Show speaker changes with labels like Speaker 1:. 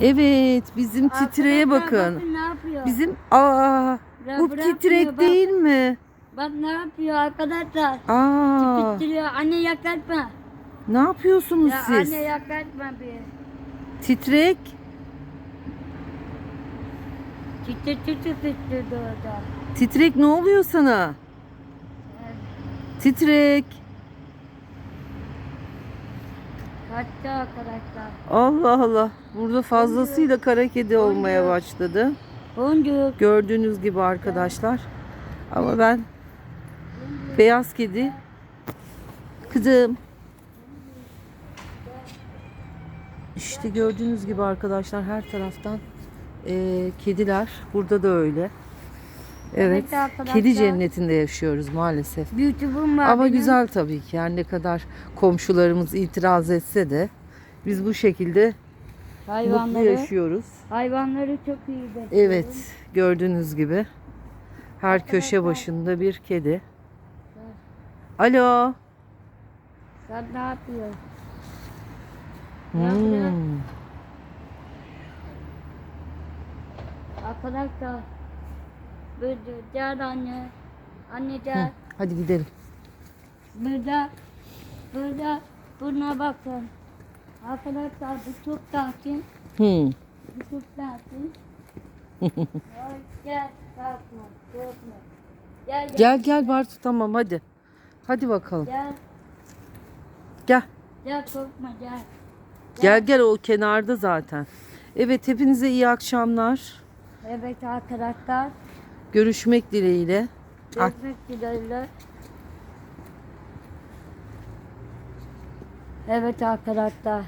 Speaker 1: Evet bizim titreye bakın.
Speaker 2: ne yapıyor?
Speaker 1: Bizim aa bu titrek
Speaker 2: bak.
Speaker 1: değil mi?
Speaker 2: Bak ne yapıyor arkadaşlar?
Speaker 1: Aa
Speaker 2: Titriyor. Anne yaklaşma.
Speaker 1: ne yapıyorsunuz
Speaker 2: Ya
Speaker 1: siz?
Speaker 2: anne yaklaşma bir.
Speaker 1: Titrek.
Speaker 2: Titri titri titri orada.
Speaker 1: Titrek ne oluyor sana? Titrek.
Speaker 2: Kaçtı arkadaşlar.
Speaker 1: Allah Allah. Burada fazlasıyla kara kedi olmaya başladı.
Speaker 2: Boncuk.
Speaker 1: Gördüğünüz gibi arkadaşlar. Ama ben beyaz kedi kızım. İşte gördüğünüz gibi arkadaşlar her taraftan eee, kediler. Burada da öyle. Evet.
Speaker 2: Arkadaşlar.
Speaker 1: Kedi cennetinde yaşıyoruz maalesef.
Speaker 2: YouTube'um var
Speaker 1: Ama
Speaker 2: benim.
Speaker 1: güzel tabii ki. Yani ne kadar komşularımız itiraz etse de biz bu şekilde mutlu
Speaker 2: Hayvanları,
Speaker 1: yaşıyoruz.
Speaker 2: hayvanları çok iyi besliyorum.
Speaker 1: Evet, gördüğünüz gibi her köşe başında bir kedi. Alo.
Speaker 2: Sen ne yapıyorsun?
Speaker 1: Hmm.
Speaker 2: Arkadaşlar. Burada gel anne. Anne
Speaker 1: Hı,
Speaker 2: gel.
Speaker 1: Hadi gidelim.
Speaker 2: Burada. Burada. Buna bakın. Arkadaşlar bu çok tatil.
Speaker 1: Hmm.
Speaker 2: Bu çok. Ay, gel. Kalkma. Korkma. Gel gel.
Speaker 1: Gel gel Bartu tamam hadi. Hadi bakalım.
Speaker 2: Gel.
Speaker 1: Gel.
Speaker 2: Gel korkma gel.
Speaker 1: Gel gel o kenarda zaten. Evet hepinize iyi akşamlar.
Speaker 2: Evet arkadaşlar.
Speaker 1: Görüşmek dileğiyle.
Speaker 2: Görüşmek dileğiyle. Evet arkadaşlar.